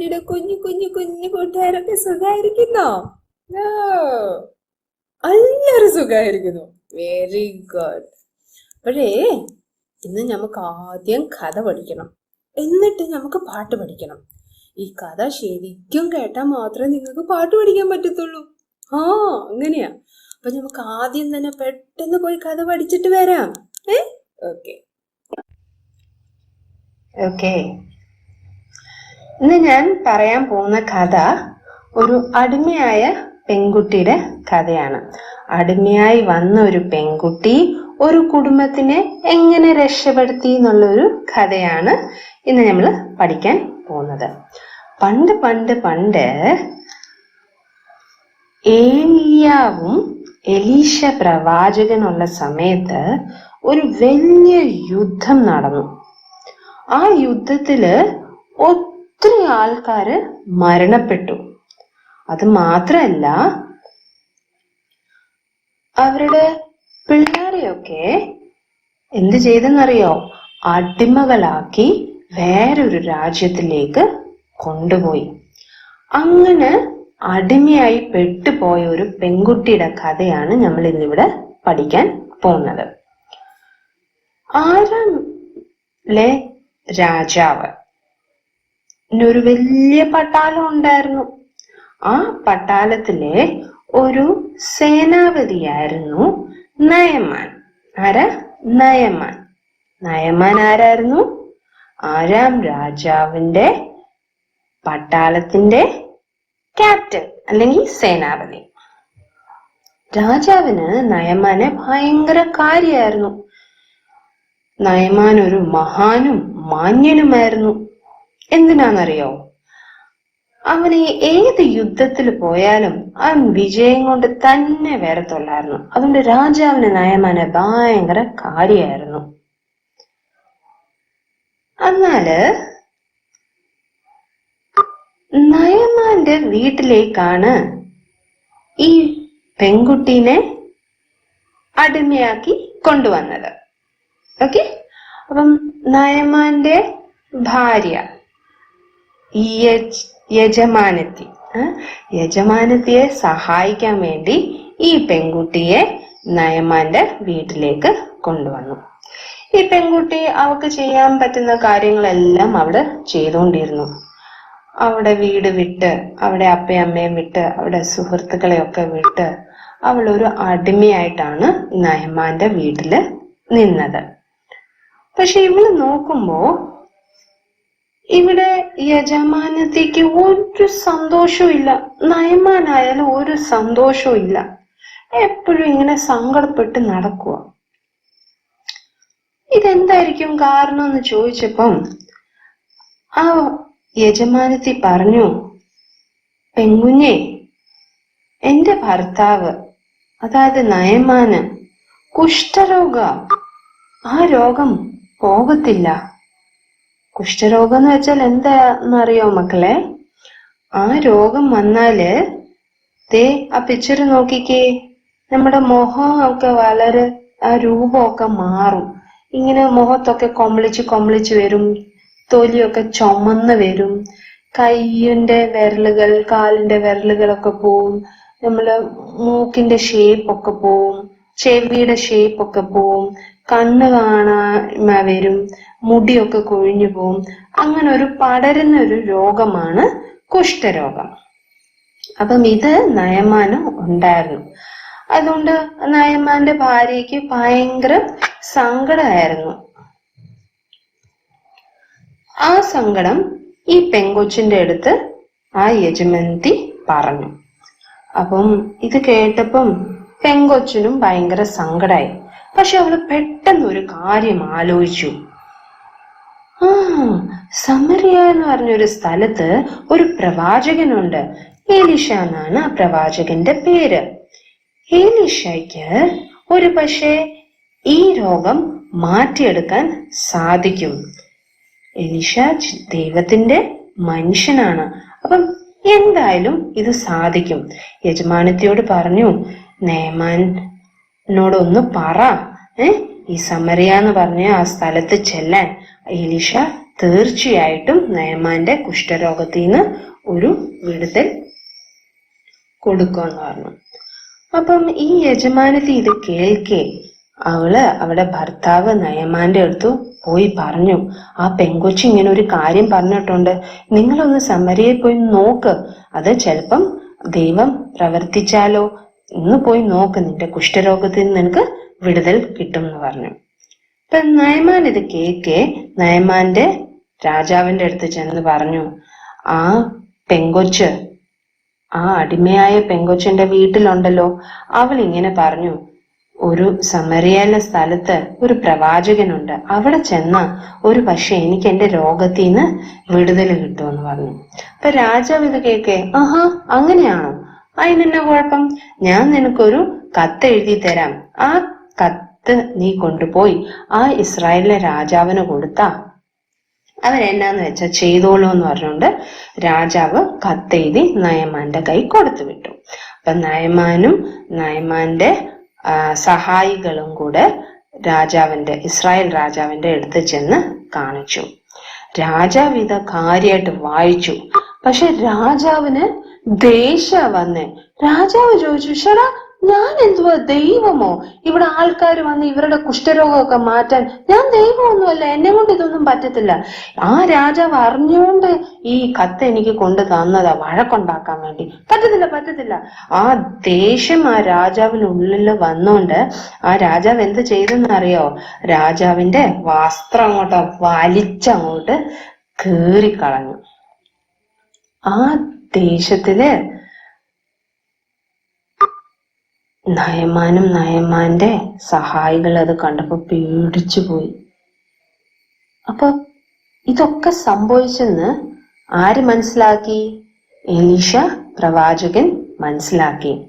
ആന്റിയുടെ കുഞ്ഞു കുഞ്ഞു കുഞ്ഞു കൂട്ടുകാരൊക്കെ സുഖായിരിക്കുന്നു? ഓ എല്ലാരും സുഖായിരിക്കുന്നു. വെരി ഗുഡ് അപ്പോഴേ ഇന്ന് നമുക്ക് ആദ്യം കഥ പഠിക്കണം. എന്നിട്ട് നമുക്ക് പാട്ട് പഠിക്കണം. ഈ കഥ ശരിക്കും കേട്ടാൽ മാത്രമേ നിങ്ങൾക്ക് പാട്ട് പഠിക്കാൻ പറ്റത്തുള്ളൂ. ആ അങ്ങനെയാ. അപ്പൊ നമുക്ക് ആദ്യം തന്നെ പെട്ടെന്ന് പോയി കഥ പഠിച്ചിട്ട് വരാം. ഏ? ഓക്കെ ഓക്കെ ഇന്ന് ഞാൻ പറയാൻ പോകുന്ന കഥ ഒരു അടിമയായ പെൺകുട്ടിയുടെ കഥയാണ്. അടിമയായി വന്ന ഒരു പെൺകുട്ടി ഒരു കുടുംബത്തിനെ എങ്ങനെ രക്ഷപ്പെടുത്തി എന്നുള്ളൊരു കഥയാണ് ഇന്ന് നമ്മൾ പഠിക്കാൻ പോകുന്നത്. പണ്ട് പണ്ട് പണ്ട് ഏലിയാവും എലീശ പ്രവാചകനുള്ള സമയത്ത് ഒരു വലിയ യുദ്ധം നടന്നു. ആ യുദ്ധത്തിൽ ഒത്തിരി ആൾക്കാര് മരണപ്പെട്ടു. അത് മാത്രല്ല അവരുടെ പിള്ളേരെയൊക്കെ എന്ത് ചെയ്തെന്നറിയോ? അടിമകളാക്കി വേറൊരു രാജ്യത്തിലേക്ക് കൊണ്ടുപോയി. അങ്ങനെ അടിമയായി പെട്ടുപോയ ഒരു പെൺകുട്ടിയുടെ കഥയാണ് നമ്മൾ ഇന്നിവിടെ പഠിക്കാൻ പോകുന്നത്. ആരാം ലെ രാജാവ്? ഒരു വലിയ പട്ടാളം ഉണ്ടായിരുന്നു. ആ പട്ടാളത്തിലെ ഒരു സേനാപതിയായിരുന്നു നയമാൻ. ആരാ? നയമാൻ. നയമാൻ ആരായിരുന്നു? ആരാം രാജാവിന്റെ പട്ടാളത്തിന്റെ ക്യാപ്റ്റൻ അല്ലെങ്കിൽ സേനാപതി. രാജാവിന് നയമാനെ ഭയങ്കര കാര്യമായിരുന്നു നയമാൻ ഒരു മഹാനും മാന്യനുമായിരുന്നു. എന്തിനാണെന്നറിയോ അവന് ഏത് യുദ്ധത്തിൽ പോയാലും അവൻ വിജയം കൊണ്ട് തന്നെ വരത്തുള്ളായിരുന്നു അതുകൊണ്ട് രാജാവിന് നയമാന ഭയങ്കര കാര്യമായിരുന്നു എന്നാൽ നയമാന്റെ വീട്ടിലേക്കാണ് ഈ പെൺകുട്ടീനെ അടിമയാക്കി കൊണ്ടുവന്നത്. ഓക്കെ? അപ്പം നയമാന്റെ ഭാര്യ യജമാനത്തി യജമാനത്തിയെ സഹായിക്കാൻ വേണ്ടി ഈ പെൺകുട്ടിയെ നയമാന്റെ വീട്ടിലേക്ക് കൊണ്ടുവന്നു. ഈ പെൺകുട്ടി അവൾക്ക് ചെയ്യാൻ പറ്റുന്ന കാര്യങ്ങളെല്ലാം അവിടെ ചെയ്തുകൊണ്ടിരുന്നു. അവിടെ വീട് വിട്ട് അവിടെ അപ്പയമ്മയും വിട്ട് അവിടെ സുഹൃത്തുക്കളെയൊക്കെ വിട്ട് അവൾ ഒരു അടിമയായിട്ടാണ് നയമാന്റെ വീട്ടിൽ നിന്നത്. പക്ഷെ ഇവൾ നോക്കുമ്പോ ഇവിടെ യജമാനത്തിക്ക് ഒരു സന്തോഷവും ഇല്ല നയമാനായാലും ഒരു സന്തോഷവും ഇല്ല എപ്പോഴും ഇങ്ങനെ സങ്കടപ്പെട്ട് നടക്കുക. ഇതെന്തായിരിക്കും കാരണം എന്ന് ചോദിച്ചപ്പം ആ യജമാനത്തി പറഞ്ഞു പെൺകുഞ്ഞെ എന്റെ ഭർത്താവ് അതായത് നയമാന് കുഷ്ഠരോഗ ആ രോഗം പോകത്തില്ല. കുഷ്ഠരോഗം എന്ന് വെച്ചാൽ എന്താന്നറിയോ മക്കളെ? ആ രോഗം വന്നാൽ ദേ ആ പിക്ചർ നോക്കിക്കേ. നമ്മുടെ മുഖം ഒക്കെ വളരെ ആ രൂപമൊക്കെ മാറും. ഇങ്ങനെ മുഖത്തൊക്കെ കൊമ്പളിച്ച് കൊമ്പളിച്ച് വരും. തൊലിയൊക്കെ ചുമന്ന് വരും. കൈയിന്റെ വിരലുകൾ കാലിന്റെ വിരലുകളൊക്കെ പോവും. നമ്മൾ മൂക്കിന്റെ ഷേപ്പ് ഒക്കെ പോവും. ചെവിയുടെ ഷേപ്പ് ഒക്കെ പോവും. കണ്ണ് കാണാമ വരും മുടിയൊക്കെ കൊഴിഞ്ഞു പോവും. അങ്ങനെ ഒരു പടരുന്ന ഒരു രോഗമാണ് കുഷ്ഠരോഗം. അപ്പം ഇത് നയമാനം ഉണ്ടായിരുന്നു. അതുകൊണ്ട് നയമാന്റെ ഭാര്യയ്ക്ക് ഭയങ്കര സങ്കടമായിരുന്നു ആ സങ്കടം ഈ പെങ്കൊച്ചിന്റെ അടുത്ത് ആ യജമന്തി പറഞ്ഞു. അപ്പം ഇത് കേട്ടപ്പം പെങ്കൊച്ചിനും ഭയങ്കര സങ്കടായി. പക്ഷെ അവൾ പെട്ടെന്ന് ഒരു കാര്യം ആലോചിച്ചു. ആ സമരിയ എന്ന് പറഞ്ഞൊരു സ്ഥലത്ത് ഒരു പ്രവാചകനുണ്ട്. ഏലിഷ എന്നാണ് ആ പ്രവാചകന്റെ പേര്. ഏലിഷയ്ക്ക് ഒരു പക്ഷേ ഈ രോഗം മാറ്റിയെടുക്കാൻ സാധിക്കും. എലിഷ ദൈവത്തിന്റെ മനുഷ്യനാണ്. അപ്പം എന്തായാലും ഇത് സാധിക്കും. യജമാനത്തിയോട് പറഞ്ഞു നേമാനോട് ഒന്ന് പറ. ഏ? ഈ സമരിയ എന്ന് പറഞ്ഞ ആ സ്ഥലത്ത് ചെല്ലാൻ എലിഷ തീർച്ചയായിട്ടും നയമാന്റെ കുഷ്ഠരോഗത്തിൽ നിന്ന് ഒരു വിടുതൽ കൊടുക്കുമെന്ന് പറഞ്ഞു. അപ്പം ഈ യജമാനത്തി ഇത് കേൾക്കേ. അവൾ അവളുടെ ഭർത്താവ് നയമാന്റെ അടുത്തു പോയി പറഞ്ഞു. ആ പെങ്കൊച്ചി ഇങ്ങനെ ഒരു കാര്യം പറഞ്ഞിട്ടുണ്ട്. നിങ്ങളൊന്ന് സമരയെ പോയി നോക്ക്. അത് ചിലപ്പം ദൈവം പ്രവർത്തിച്ചാലോ? ഇന്ന് പോയി നോക്ക് നിന്റെ കുഷ്ഠരോഗത്തിൽ നിന്ന് നിനക്ക് വിടുതൽ കിട്ടും എന്ന് പറഞ്ഞു. ഇപ്പൊ നയമാൻ ഇത് കേക്കെ നയമാന്റെ രാജാവിന്റെ അടുത്ത് ചെന്ന് പറഞ്ഞു ആ പെങ്കൊച്ച് ആ അടിമയായ പെങ്കൊച്ചിന്റെ വീട്ടിലുണ്ടല്ലോ. അവൾ ഇങ്ങനെ പറഞ്ഞു ഒരു സമരിയാല സ്ഥലത്ത് ഒരു പ്രവാചകനുണ്ട്. അവിടെ ചെന്ന ഒരു പക്ഷെ എനിക്ക് എന്റെ രോഗത്തിൽ വിടുതൽ കിട്ടുമെന്ന് പറഞ്ഞു. അപ്പൊ രാജാവ് ഇത് കേക്കെ ആഹാ അങ്ങനെയാണോ? അതിനെന്നാ കുഴപ്പം ഞാൻ നിനക്കൊരു കത്ത് എഴുതി തരാം. ആ കത്ത് നീ കൊണ്ടുപോയി. ആ ഇസ്രായേലിലെ രാജാവിന് കൊടുത്താ. അവരെന്നാന്ന് വെച്ചാൽ ചെയ്തോളൂ എന്ന് പറഞ്ഞുകൊണ്ട് രാജാവ് കത്തെഴുതി നയമാന്റെ കൈ കൊടുത്തു വിട്ടു. അപ്പൊ നയമാനും നയമാന്റെ സഹായികളും കൂടെ രാജാവിന്റെ ഇസ്രായേൽ രാജാവിന്റെ അടുത്ത് ചെന്ന് കാണിച്ചു. രാജാവ് ഇത് കാര്യമായിട്ട് വായിച്ചു. പക്ഷെ രാജാവിന് ദേഷ്യ വന്നേ. രാജാവ് ചോദിച്ചു ഷടാ ഞാൻ എന്തുവാ ദൈവമോ? ഇവിടെ ആൾക്കാർ വന്ന് ഇവരുടെ കുഷ്ഠരോഗമൊക്കെ മാറ്റാൻ ഞാൻ ദൈവമൊന്നുമല്ല എന്നെ കൊണ്ട് ഇതൊന്നും പറ്റത്തില്ല. ആ രാജാവ് അറിഞ്ഞുകൊണ്ട് ഈ കത്ത് എനിക്ക് കൊണ്ടു തന്നതാ വഴക്കുണ്ടാക്കാൻ വേണ്ടി. പറ്റത്തില്ല പറ്റത്തില്ല. ആ ദേഷ്യം ആ രാജാവിനുള്ളിൽ വന്നോണ്ട് ആ രാജാവ് എന്ത് ചെയ്തെന്നറിയോ? രാജാവിന്റെ വസ്ത്രം അങ്ങോട്ട് വലിച്ചങ്ങോട്ട് കീറിക്കളഞ്ഞു. ആ ദേഷ്യത്തിൽ നയമാനും നയമാന്റെ സഹായികൾ അത് കണ്ടപ്പോ പേടിച്ചു പോയി. അപ്പൊ ഇതൊക്കെ സംഭവിച്ചെന്ന് ആര് മനസ്സിലാക്കി? എലീഷ പ്രവാചകൻ മനസ്സിലാക്കി.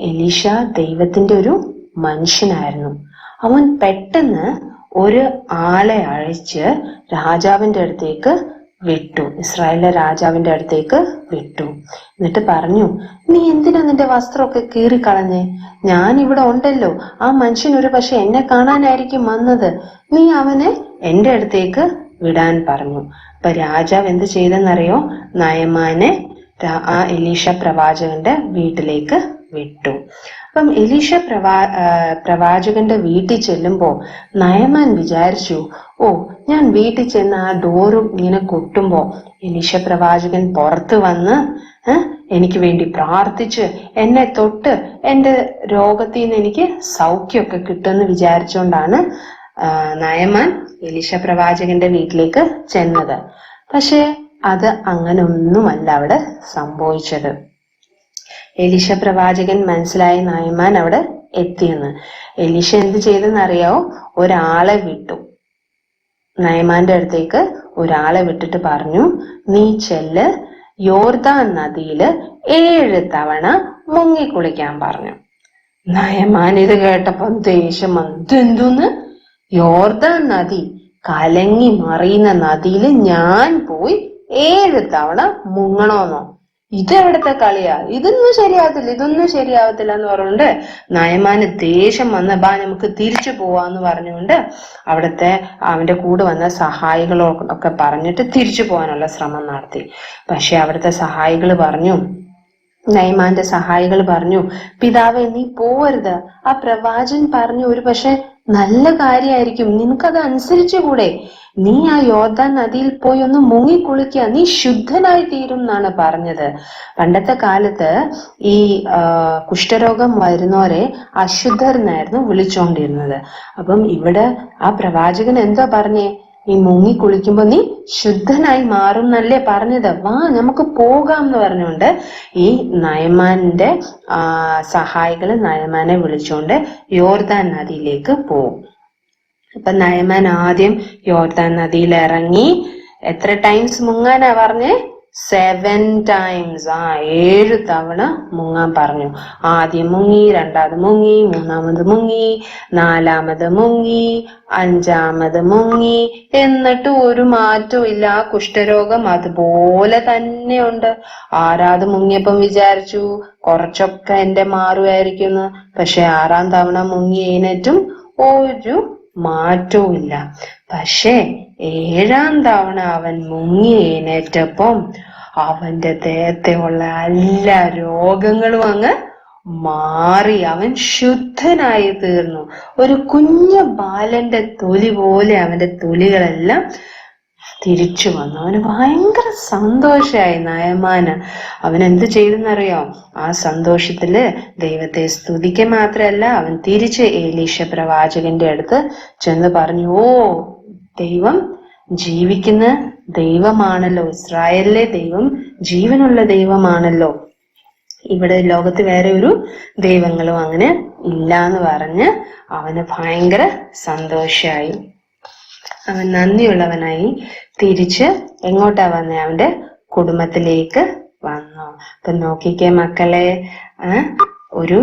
എലീഷ ദൈവത്തിന്റെ ഒരു മനുഷ്യനായിരുന്നു. അവൻ പെട്ടെന്ന് ഒരു ആളെ അഴിച്ച് രാജാവിന്റെ അടുത്തേക്ക് വിട്ടു. ഇസ്രായേലിലെ രാജാവിന്റെ അടുത്തേക്ക് വിട്ടു. എന്നിട്ട് പറഞ്ഞു നീ എന്തിനാ നിന്റെ വസ്ത്രമൊക്കെ കീറിക്കളഞ്ഞേ? ഞാൻ ഇവിടെ ഉണ്ടല്ലോ. ആ മനുഷ്യൻ ഒരു പക്ഷെ എന്നെ കാണാനായിരിക്കും വന്നത്. നീ അവനെ എന്റെ അടുത്തേക്ക് വിടാൻ പറഞ്ഞു. അപ്പൊ രാജാവ് എന്ത് ചെയ്തെന്നറിയോ? നയമാനെ ആ എലീഷ പ്രവാചകന്റെ വീട്ടിലേക്ക് വിട്ടു. അപ്പം എലീഷ പ്രവാ പ്രവാചകന്റെ വീട്ടിൽ ചെല്ലുമ്പോൾ നയമാൻ വിചാരിച്ചു ഓ ഞാൻ വീട്ടിൽ ചെന്ന് ആ ഡോറും ഇങ്ങനെ കൊട്ടുമ്പോൾ എലീഷ പ്രവാചകൻ പുറത്ത് വന്ന് എനിക്ക് വേണ്ടി പ്രാർത്ഥിച്ച് എന്നെ തൊട്ട് എന്റെ രോഗത്തിൽ നിന്ന് എനിക്ക് സൗഖ്യമൊക്കെ കിട്ടുമെന്ന് വിചാരിച്ചുകൊണ്ടാണ് നയമാൻ എലീഷ പ്രവാചകന്റെ വീട്ടിലേക്ക് ചെന്നത്. പക്ഷേ അത് അങ്ങനെ ഒന്നുമല്ല അവിടെ സംഭവിച്ചത്. എലീഷ പ്രവാചകൻ മനസ്സിലായ നായമാൻ അവിടെ എത്തിയെന്ന്. എലീഷ എന്ത് ചെയ്തെന്നറിയാവോ ഒരാളെ വിട്ടു. നയമാന്റെ അടുത്തേക്ക് ഒരാളെ വിട്ടിട്ട് പറഞ്ഞു നീ ചെല്ല് യോർദാൻ നദിയിൽ ഏഴ് തവണ മുങ്ങി കുളിക്കാൻ പറഞ്ഞു. നയമാൻ ഇത് കേട്ടപ്പം ദേഷ്യം വന്നു. ഇതെന്തോന്ന്? യോർദാൻ നദി കലങ്ങി മറിയുന്ന നദിയിൽ ഞാൻ പോയി ഏഴ് തവണ മുങ്ങണോന്നോ? ഇതെവിടത്തെ കളിയാ? ഇതൊന്നും ശരിയാവത്തില്ല. ഇതൊന്നും ശരിയാവത്തില്ല എന്ന് പറഞ്ഞുകൊണ്ട് നയമാന് ദേഷ്യം വന്ന ബാ നമുക്ക് തിരിച്ചു പോവാന്ന് പറഞ്ഞുകൊണ്ട് അവിടുത്തെ അവന്റെ കൂടെ വന്ന സഹായികളൊക്കെ പറഞ്ഞിട്ട് തിരിച്ചു പോകാനുള്ള ശ്രമം നടത്തി. പക്ഷെ അവിടുത്തെ സഹായികൾ പറഞ്ഞു നൈമാന്റെ സഹായികൾ പറഞ്ഞു പിതാവെ നീ പോവരുത്. ആ പ്രവാചൻ പറഞ്ഞു ഒരു പക്ഷെ നല്ല കാര്യമായിരിക്കും നിനക്കത് അനുസരിച്ചു കൂടെ നീ ആ യോദ്ധ നദിയിൽ പോയി ഒന്ന് മുങ്ങി കുളിക്കുക നീ ശുദ്ധനായി തീരും എന്നാണ് പറഞ്ഞത്. പണ്ടത്തെ കാലത്ത് ഈ കുഷ്ഠരോഗം വരുന്നവരെ അശുദ്ധർ എന്നായിരുന്നു വിളിച്ചുകൊണ്ടിരുന്നത് അപ്പം ഇവിടെ ആ പ്രവാചകൻ എന്താ പറഞ്ഞേ? നീ മുങ്ങി കുളിക്കുമ്പോ നീ ശുദ്ധനായി മാറും എന്നല്ലേ പറഞ്ഞത്? വാ നമുക്ക് പോകാം എന്ന് പറഞ്ഞുകൊണ്ട് ഈ നയമാന്റെ ആ സഹായികൾ നയമാനെ വിളിച്ചുകൊണ്ട് യോർദാൻ നദിയിലേക്ക് പോകും അപ്പൊ നയമാൻ ആദ്യം യോർദാൻ നദിയിൽ ഇറങ്ങി എത്ര ടൈംസ് മുങ്ങാനാ പറഞ്ഞേ? സെവൻ ടൈംസ് ആ ഏഴ് തവണ മുങ്ങാൻ പറഞ്ഞു. ആദ്യം മുങ്ങി രണ്ടാമത് മുങ്ങി മൂന്നാമത് മുങ്ങി നാലാമത് മുങ്ങി അഞ്ചാമത് മുങ്ങി. എന്നിട്ട് ഒരു മാറ്റവും ഇല്ല. ആ കുഷ്ഠരോഗം അതുപോലെ തന്നെ ഉണ്ട് ആരാത് മുങ്ങിയപ്പം വിചാരിച്ചു കുറച്ചൊക്കെ എന്റെ മാറുമായിരിക്കുന്നു. പക്ഷെ ആറാം തവണ മുങ്ങി എഴുന്നേറ്റും ഒരു മാറ്റവും ഇല്ല. പക്ഷേ ഏഴാം തവണ അവൻ മുങ്ങി എഴുന്നേറ്റപ്പം അവന്റെ ദേഹത്തെ ഉള്ള എല്ലാ രോഗങ്ങളും അങ്ങ് മാറി. അവൻ ശുദ്ധനായി തീർന്നു. ഒരു കുഞ്ഞു ബാലന്റെ തൊലി പോലെ അവന്റെ തൊലികളെല്ലാം തിരിച്ചു വന്നു. അവന് ഭയങ്കര സന്തോഷമായി നയമാന്. അവൻ എന്ത് ചെയ്തെന്നറിയോ? ആ സന്തോഷത്തിൽ ദൈവത്തെ സ്തുതിക്കുക മാത്രമല്ല അവൻ തിരിച്ച് ഏലീഷ പ്രവാചകന്റെ അടുത്ത് ചെന്ന് പറഞ്ഞു ഓ ദൈവം ജീവിക്കുന്ന ദൈവമാണല്ലോ. ഇസ്രായേലിലെ ദൈവം ജീവനുള്ള ദൈവമാണല്ലോ. ഇവിടെ ലോകത്ത് വേറെ ഒരു ദൈവങ്ങളും അങ്ങനെ ഇല്ല എന്ന് പറഞ്ഞ് അവന് ഭയങ്കര സന്തോഷമായി അവൻ നന്ദിയുള്ളവനായി തിരിച്ച് എങ്ങോട്ടാ വന്നേ? അവന്റെ കുടുംബത്തിലേക്ക് വന്നു. അപ്പൊ നോക്കിക്കേ മക്കളെ ഒരു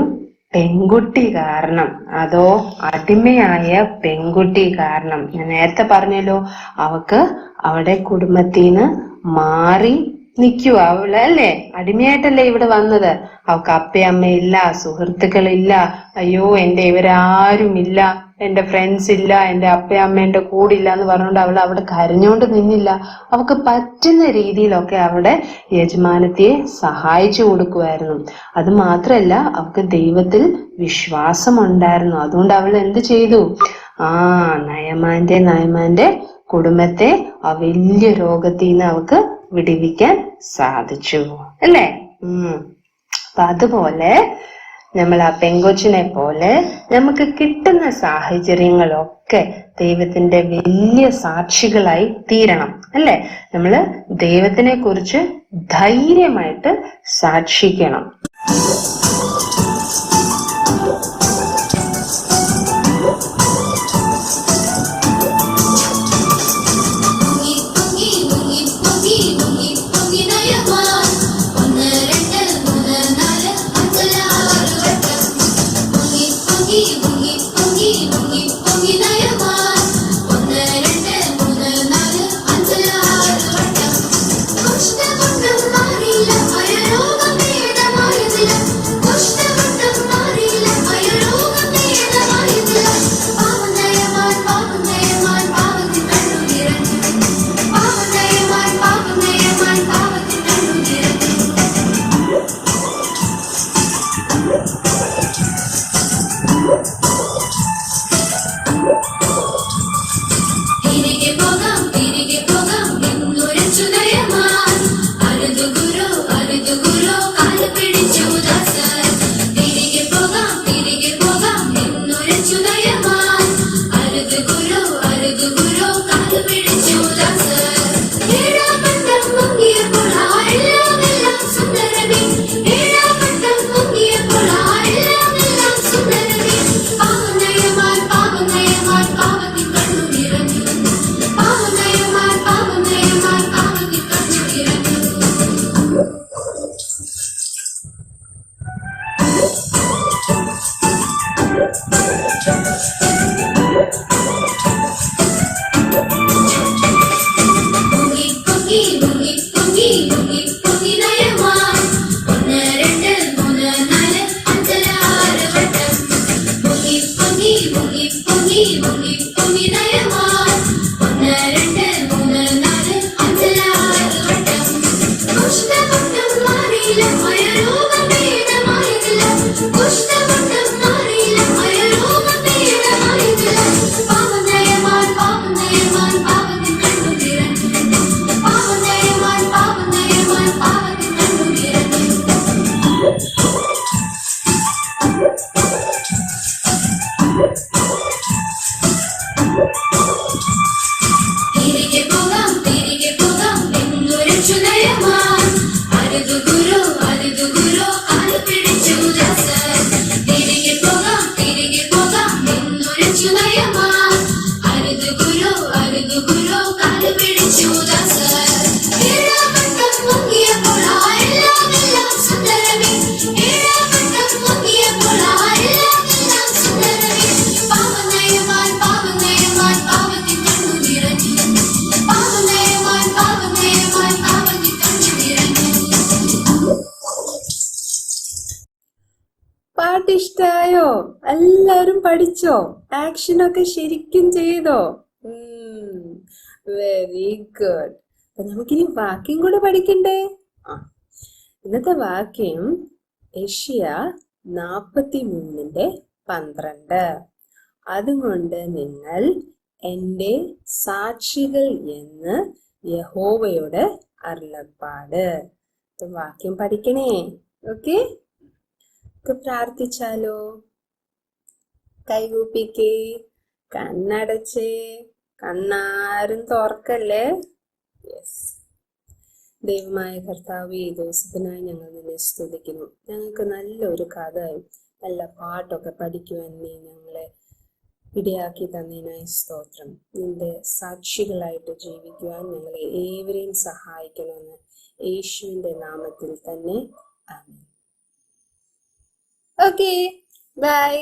പെൺകുട്ടി കാരണം അതോ അടിമയായ പെൺകുട്ടി കാരണം. ഞാൻ നേരത്തെ പറഞ്ഞല്ലോ അവക്ക് അവിടെ കുടുംബത്തിന്ന് മാറി നിൽക്കുക അവൾ അല്ലേ? അടിമയായിട്ടല്ലേ ഇവിടെ വന്നത്? അവൾക്ക് അപ്പയമ്മയില്ല സുഹൃത്തുക്കളില്ല. അയ്യോ എന്റെ ഇവരാരുമില്ല എന്റെ ഫ്രണ്ട്സ് ഇല്ല എന്റെ അപ്പയമ്മേന്റെ കൂടില്ല എന്ന് പറഞ്ഞുകൊണ്ട് അവൾ അവിടെ കരഞ്ഞുകൊണ്ട് നിന്നില്ല. അവൾക്ക് പറ്റുന്ന രീതിയിലൊക്കെ അവിടെ യജമാനത്തെ സഹായിച്ചു കൊടുക്കുമായിരുന്നു അത് മാത്രല്ല അവൾക്ക് ദൈവത്തിൽ വിശ്വാസമുണ്ടായിരുന്നു. അതുകൊണ്ട് അവൾ എന്ത് ചെയ്തു? ആ നയമാന്റെ നയമാന്റെ കുടുംബത്തെ ആ വലിയ രോഗത്തിൽ നിന്ന് അവൾക്ക് വിടിവിക്കാൻ സാധിച്ചു അല്ലേ? ഉം. അപ്പൊ അതുപോലെ നമ്മൾ ആ പെങ്കൊച്ചിനെ പോലെ നമുക്ക് കിട്ടുന്ന സാഹചര്യങ്ങളൊക്കെ ദൈവത്തിന്റെ വലിയ സാക്ഷികളായി തീരണം അല്ലെ? നമ്മൾ ദൈവത്തിനെ കുറിച്ച് ധൈര്യമായിട്ട് സാക്ഷിക്കണം. മുങ്ങി ഇഷ്ടായോ? എല്ലാരും പഠിച്ചോ? ആക്ഷൻ ഒക്കെ ശരിക്കും ചെയ്തോ? വെരി ഗുഡ് അപ്പൊ നമുക്കിനി വാക്യം കൂടെ പഠിക്കണ്ടേ? ആ ഇന്നത്തെ വാക്യം ഏഷ്യ നാപ്പത്തി മൂന്നിന്റെ പന്ത്രണ്ട്. അതുകൊണ്ട് നിങ്ങൾ എന്റെ സാക്ഷികൾ എന്ന് യഹോവയുടെ അരുളപ്പാട്. വാക്യം പഠിക്കണേ. ഓക്കെ പ്രാർത്ഥിച്ചാലോ? കൈകൂപ്പിക്കേ കണ്ണടച്ചേ കണ്ണാരും തോർക്കല്ലേ? യെസ് ദൈവമായ കർത്താവ് ഈ ദിവസത്തിനായി ഞങ്ങൾ നിന്നെ സ്തുതിക്കുന്നു. ഞങ്ങൾക്ക് നല്ലൊരു കഥ നല്ല പാട്ടൊക്കെ പഠിക്കുവാൻ നീ ഞങ്ങളെ ഇടയാക്കി തന്നതിനായി സ്തോത്രം. നിന്റെ സാക്ഷികളായിട്ട് ജീവിക്കുവാൻ ഞങ്ങളെ ഏവരെയും സഹായിക്കണമെന്ന് യേശുവിന്റെ നാമത്തിൽ തന്നെ ആമേൻ. Okay bye